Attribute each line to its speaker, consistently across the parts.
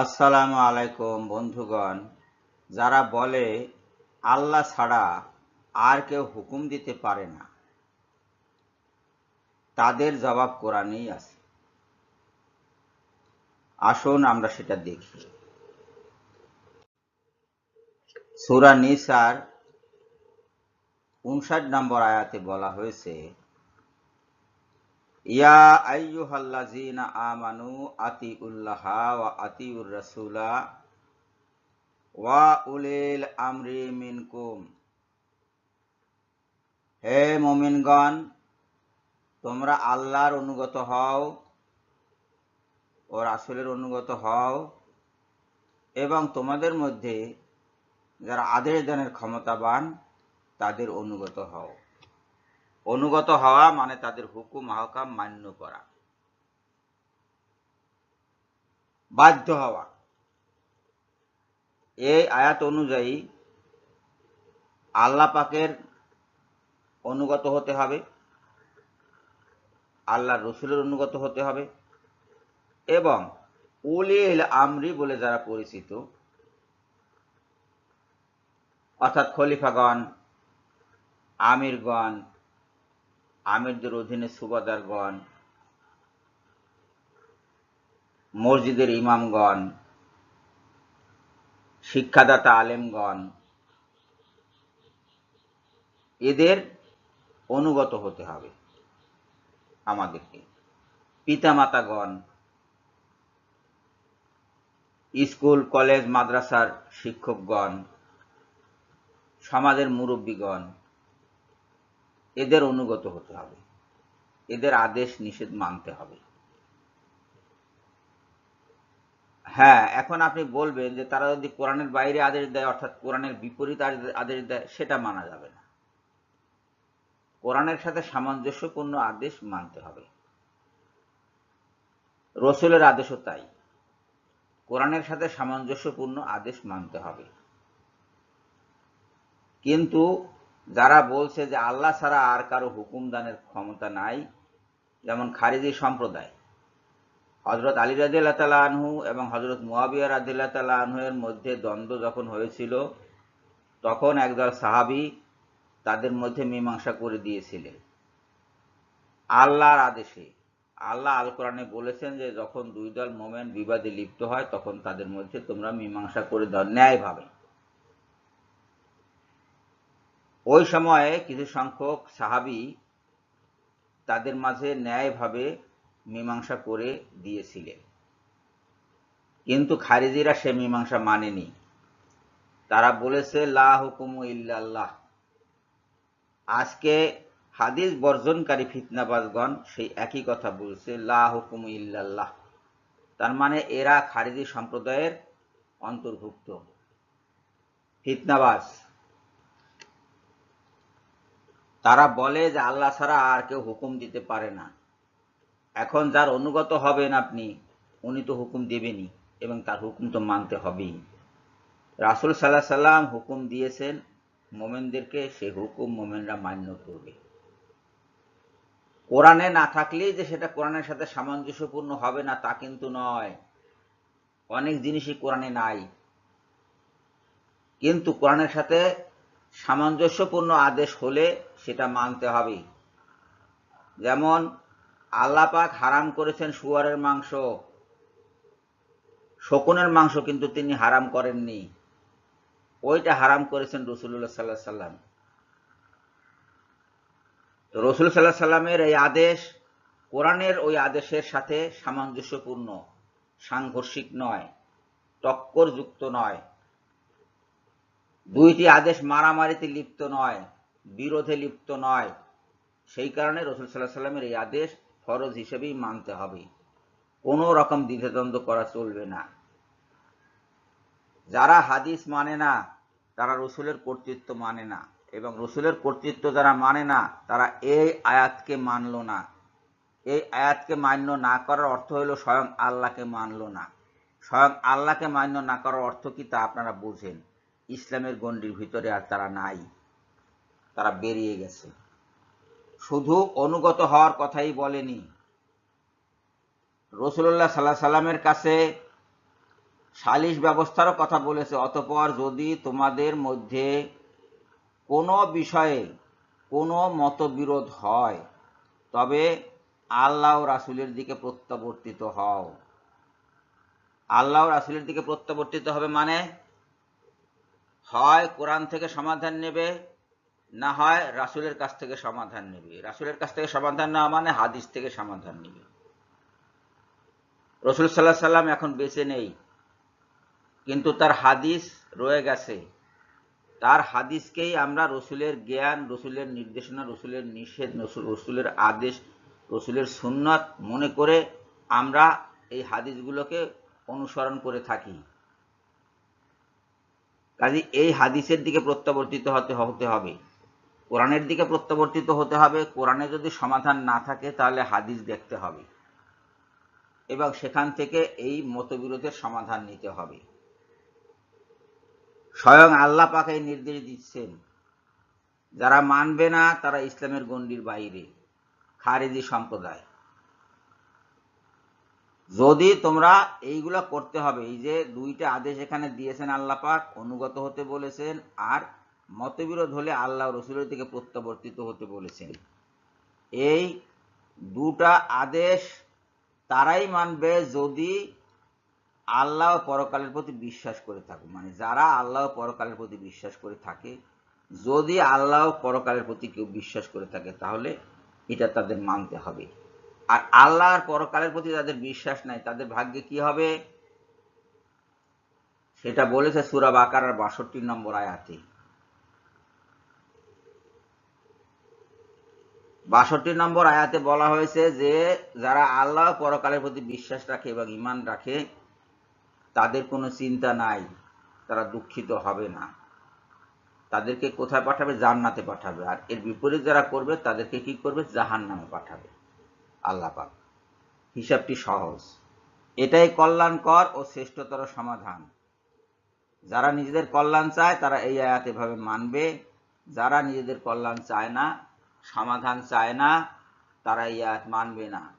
Speaker 1: আসসালামু আলাইকুম বন্ধুগণ। যারা বলে আল্লাহ ছাড়া আর কেউ হুকুম দিতে পারে না, তাদের জবাব কোরআনেই আছে। আসুন আমরা সেটা দেখি। সূরা নিসার উনষাট নম্বর আয়াতে বলা হয়েছে ইয়া আইয়ুহাল্লাযীনা আমানু আতিউল্লাহা ওয়া আতিউর রাসূলা ওয়া উলিল আমরি মিনকুম। হে মুমিনগণ, তোমরা আল্লাহর অনুগত হও ও রাসূলের অনুগত হও এবং তোমাদের মধ্যে যারা আদেশ দানের ক্ষমতাবান, তাদের অনুগত হও। অনুগত হওয়া মানে তাদের হুকুম, আহকাম মান্য করা। বাধ্য হওয়া। এই আয়াত অনুযায়ী আল্লাহ পাকের অনুগত হতে হবে আল্লাহ রসুলের অনুগত হতে হবে এবং উলিল আমরি বলে যারা পরিচিত, অর্থাৎ খলিফাগণ, আমিরগণ আমিরদের অধীনে সুবাদারগণ, মসজিদের ইমামগণ, শিক্ষাদাতা আলেমগণ, এদের অনুগত হতে হবে আমাদেরকে। পিতামাতাগণ, স্কুল, কলেজ, মাদ্রাসার শিক্ষকগণ, সমাজের মুরব্বীগণ এদের অনুগত হতে হবে। এদের আদেশ নিষেধ মানতে হবে। হ্যাঁ এখন আপনি বলবেন যে তারা যদি কোরআনের বাইরে আদেশ দেয়, অর্থাৎ কোরআনের বিপরীত আদেশ দেয়, সেটা মানা যাবে না। কোরআনের সাথে সামঞ্জস্যপূর্ণ আদেশ মানতে হবে। রসুলের আদেশও তাই। কোরআনের সাথে সামঞ্জস্যপূর্ণ আদেশ মানতে হবে। কিন্তু যারা বলছে যে আল্লাহ ছাড়া আর কারও হুকুম দানের ক্ষমতা নাই, যেমন খারিজি সম্প্রদায়। হজরত আলী রাজিল্লা তালা আনহু এবং হজরত মুয়াবিয়া রাজিল্লা তালা আনহু এর মধ্যে দ্বন্দ্ব যখন হয়েছিল, তখন একদল সাহাবি তাদের মধ্যে মীমাংসা করে দিয়েছিলেন। আল্লাহর আদেশে, আল্লাহ আল কোরআনে বলেছেন যে যখন দুই দল মোমেন বিবাদে লিপ্ত হয়, তখন তাদের মধ্যে তোমরা মীমাংসা করে দাও, ন্যায়ভাবে। ওই সময়ে কিছু সংখ্যক সাহাবি তাদের মাঝে ন্যায়ভাবে মীমাংসা করে দিয়েছিলেন। কিন্তু খারিজিরা সে মীমাংসা মানেনি। তারা বলেছে, লা হুকুম ইল্লাল্লাহ। আজকে হাদিস বর্জনকারী ফিতনাবাজগণ সেই একই কথা বলছে, লা হুকুম ইল্লাল্লাহ। তার মানে এরা খারিজি সম্প্রদায়ের অন্তর্ভুক্ত। ফিতনাবাজ। তারা বলে যে আল্লাহ ছাড়া আর কেউ হুকুম দিতে পারে না। এখন যার অনুগত হবেন আপনি, উনি তো হুকুম দেবেনই এবং তার হুকুম তো মানতে হবেই। রাসুল সাল্লাহ সাল্লাম হুকুম দিয়েছেন, মোমেনদেরকে সে হুকুম মোমেনরা মান্য করবে। কোরআনে না থাকলেই যে সেটা কোরআনের সাথে সামঞ্জস্যপূর্ণ হবে না তা কিন্তু নয়। অনেক জিনিসই কোরআনে নাই। কিন্তু কোরআনের সাথে সামঞ্জস্যপূর্ণ আদেশ হলে সেটা মানতে হবে। যেমন আল্লাপাক হারাম করেছেন শুয়ারের মাংস। শকুনের মাংস কিন্তু তিনি হারাম করেননি। ওইটা হারাম করেছেন রসুল্লাহ সাল্লাহ সাল্লাম। তো রসুল সাল্লাহ সাল্লামের এই আদেশ কোরআনের ওই আদেশের সাথে সামঞ্জস্যপূর্ণ, সাংঘর্ষিক নয়, টক্করযুক্ত নয়। দুইটি আদেশ মারামারিতে লিপ্ত নয়, বিরোধে লিপ্ত নয়। সেই কারণে রসুল সাল্লাহ সাল্লামের এই আদেশ ফরজ হিসেবেই মানতে হবে। কোনো রকম দ্বিধাদ্বন্দ্ব করা চলবে না। যারা হাদিস মানে না, তারা রসুলের কর্তৃত্ব মানে না এবং রসুলের কর্তৃত্ব যারা মানে না, তারা এই আয়াতকে মানল না। এই আয়াতকে মান্য না করার অর্থ হলো স্বয়ং আল্লাহকে মানল না। স্বয়ং আল্লাহকে মান্য না করার অর্থ কি তা আপনারা বুঝেন। ইসলামের গণ্ডির ভিতরে আর তারা নাই। তারা বেরিয়ে গেছে। শুধু অনুগত হওয়ার কথাই বলেনি। রসুল্লাহ সাল্লাহ সাল্লামের কাছে সালিশ ব্যবস্থারও কথা বলেছে, অতপর যদি তোমাদের মধ্যে কোনো বিষয়ে কোনো মতবিরোধ হয়, তবে আল্লাহ রাসুলের দিকে প্রত্যাবর্তিত হও। আল্লাহ রাসুলের দিকে প্রত্যাবর্তিত হবে মানে হয় কোরআন থেকে সমাধান নেবে, না হয় রাসুলের কাছ থেকে সমাধান নেবে। রাসুলের কাছ থেকে সমাধান নেওয়া মানে হাদিস থেকে সমাধান নেবে। রসুল সাল্লাহ সাল্লাম এখন বেঁচে নেই, কিন্তু তার হাদিস রয়ে গেছে। তার হাদিসকেই আমরা রসুলের জ্ঞান, রসুলের নির্দেশনা, রসুলের নিষেধ রসুলের আদেশ, রসুলের সুন্নত মনে করে আমরা এই হাদিসগুলোকে অনুসরণ করে থাকি। কাজে এই হাদিসের দিকে প্রত্যাবর্তিত হতে হতে হবে। কোরআনের দিকে প্রত্যাবর্তিত হতে হবে। কোরআনে যদি সমাধান না থাকে, তাহলে হাদিস দেখতে হবে। এবং সেখান থেকে এই মতবিরোধের সমাধান নিতে হবে। স্বয়ং আল্লাহ পাকে নির্দেশ দিচ্ছেন, যারা মানবে না তারা ইসলামের গণ্ডির বাইরে, খারেজি সম্প্রদায়। যদি তোমরা এইগুলা করতে হবে, এই যে দুইটা আদেশ এখানে দিয়েছেন আল্লাহ পাক, অনুগত হতে বলেছেন আর মতবিরোধ হলে আল্লাহ রসুলের দিকে প্রত্যাবর্তিত হতে বলেছেন। এই দুটা আদেশ তারাই মানবে যদি আল্লাহ পরকালের প্রতি বিশ্বাস করে থাকে মানে যারা আল্লাহ পরকালের প্রতি বিশ্বাস করে থাকে, যদি আল্লাহ পরকালের প্রতি কেউ বিশ্বাস করে থাকে, তাহলে এটা তাদের মানতে হবে। আর আল্লাহর পরকালের প্রতি যাদের বিশ্বাস নাই, তাদের ভাগ্যে কি হবে? সেটা বলেছে সুরাব আকার বাষট্টি নম্বর আয়াতে। বাষট্টি নম্বর আয়াতে বলা হয়েছে যে, যারা আল্লাহ পরকালের প্রতি বিশ্বাস রাখে এবং ইমান রাখে, তাদের কোনো চিন্তা নাই, তারা দুঃখিত হবে না। তাদেরকে কোথায় পাঠাবে? জান্নাতে পাঠাবে। আর এর বিপরীত যারা করবে, তাদেরকে কি করবে? জাহান নামে পাঠাবে। আল্লাহ পাক। হিসাবটি সহজ। এটাই কল্যাণকর ও শ্রেষ্ঠতর সমাধান। যারা নিজেদের কল্যাণ চায়, তারা এই আয়াত এভাবে মানবে। যারা নিজেদের কল্যাণ চায় না, সমাধান চায় না, তারা এই আয়াত মানবে না।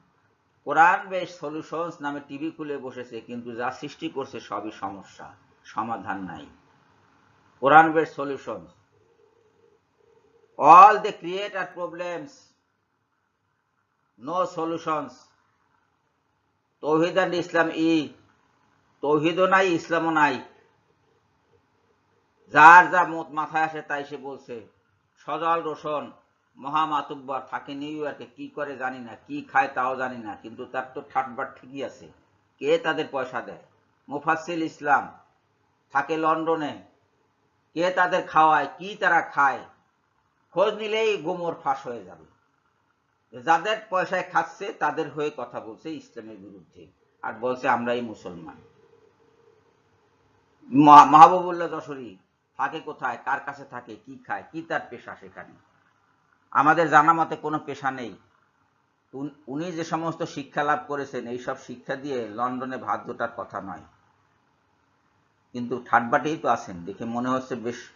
Speaker 1: কোরআন বেশ সলিউশনস নামে টিভি খুলে বসেছে, কিন্তু যা সৃষ্টি করছে সবই সমস্যা, সমাধান নাই। কোরআন বেশ solutions all the create are problems no solutions তৌহিদ অ্যান্ড ইসলাম ই তৌহিদও নাই ইসলামও নাই। যার যা মত মাথায় আসে তাই সে বলছে, সজল রোশন মহামাতুব্বর থাকে নিউ ইয়র্কে কি করে জানি না, কি খায় তাও জানি না, কিন্তু তার তো ঠাটবার ঠিকই আছে। কে তাদের পয়সা দেয়? মুফাসিল ইসলাম থাকে লন্ডনে। কে তাদের খাওয়ায়, কি তারা খায়? খোঁজ নিলেই গোমর ফাঁস হয়ে যাবে। যাদের পয়সায় খাচ্ছে, তাদের হয়ে কথা বলছে ইসলামের বিরুদ্ধে। আর বলছে, আমরাই মুসলমান। মাহবুবুল্লাহ যশোরী, থাকে কোথায়? কার কাছে থাকে? কি খায়? কি তার পেশা সেখানে? আমাদের জানা মতে কোনো পেশা নেই। উনি যে সমস্ত শিক্ষা লাভ করেছেন এইসব শিক্ষা দিয়ে লন্ডনে ভাত জোটার কথা নয়। কিন্তু ঠাটবাটেই তো আছেন। দেখে মনে হচ্ছে বেশ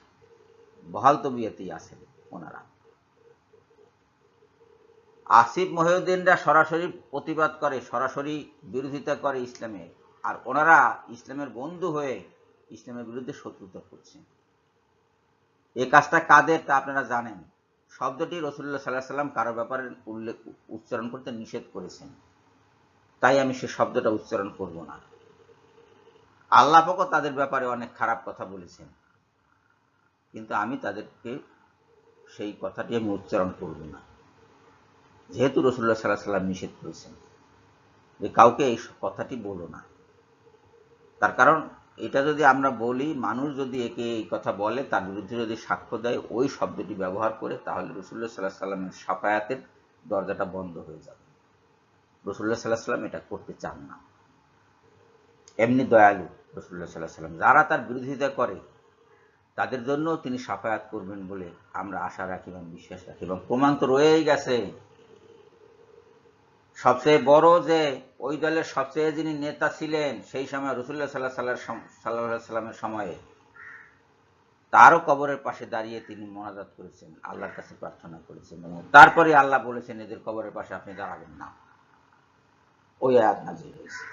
Speaker 1: বহাল তবিয়াতেই আছেন ওনারা। আসিফ মহিউদ্দিনরা সরাসরি প্রতিবাদ করে, সরাসরি বিরোধিতা করে ইসলামের আর ওনারা ইসলামের বন্ধু হয়ে ইসলামের বিরুদ্ধে শত্রুতা করছেন। এ কাজটা কাদের তা আপনারা জানেন। শব্দটি রসুল্লাহ সাল্লাহ সাল্লাম কারও ব্যাপারে উল্লেখ, উচ্চারণ করতে নিষেধ করেছেন। তাই আমি সে শব্দটা উচ্চারণ করব না। আল্লাহ পক্ষ তাদের ব্যাপারে অনেক খারাপ কথা বলেছেন। কিন্তু আমি তাদেরকে সেই কথাটি আমি উচ্চারণ করব না। যেহেতু রসুল্লাহ সাল্লাহ সাল্লাম নিষেধ করেছেন, যে কাউকে এই কথাটি বলো না। তার কারণ, এটা যদি আমরা বলি, মানুষ যদি একে এই কথা বলে, তার বিরুদ্ধে যদি সাক্ষ্য দেয়, ওই শব্দটি ব্যবহার করে তাহলে রসুল্লাহ সাল্লাহ সাল্লামের সাফায়াতের দরজাটা বন্ধ হয়ে যাবে। রসুল্লাহ সাল্লাহ সাল্লাম এটা করতে চান না। এমনি দয়ালু রসুল্লাহ সাল্লাহ সাল্লাম যারা তার বিরোধিতা করে, তাদের জন্য তিনি সাফায়াত করবেন বলে আমরা আশা রাখি এবং বিশ্বাস রাখি এবং প্রমাণ তো রয়েই গেছে। সবচেয়ে বড় যে ওই দলের সবচেয়ে যিনি নেতা ছিলেন, সেই সময় রসুল্লাহ সাল্লাহ সাল্লাহ সাল্লাহ সাল্লামের সময়ে, তারও কবরের পাশে দাঁড়িয়ে তিনি মোনাজাত করেছেন, আল্লাহর কাছে প্রার্থনা করেছেন এবং তারপরে আল্লাহ বলেছেন, এদের কবরের পাশে আপনি দাঁড়াবেন না। ওই আয়াত নাজির হয়েছে।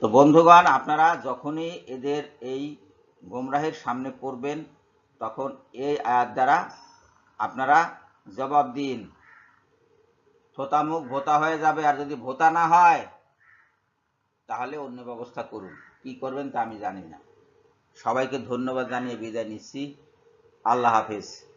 Speaker 1: তো বন্ধুগণ, আপনারা যখনই এদের এই গোমরাহের সামনে পড়বেন, তখন এই আয়াত দ্বারা আপনারা জবাব দিন থোতামুখ ভোতা হয়ে যাবে, আর যদি ভোতা না হয়, তাহলে অন্য ব্যবস্থা করুন। কি করবেন তা আমি জানি না। সবাইকে ধন্যবাদ জানিয়ে বিদায় নিচ্ছি। আল্লাহ হাফিজ।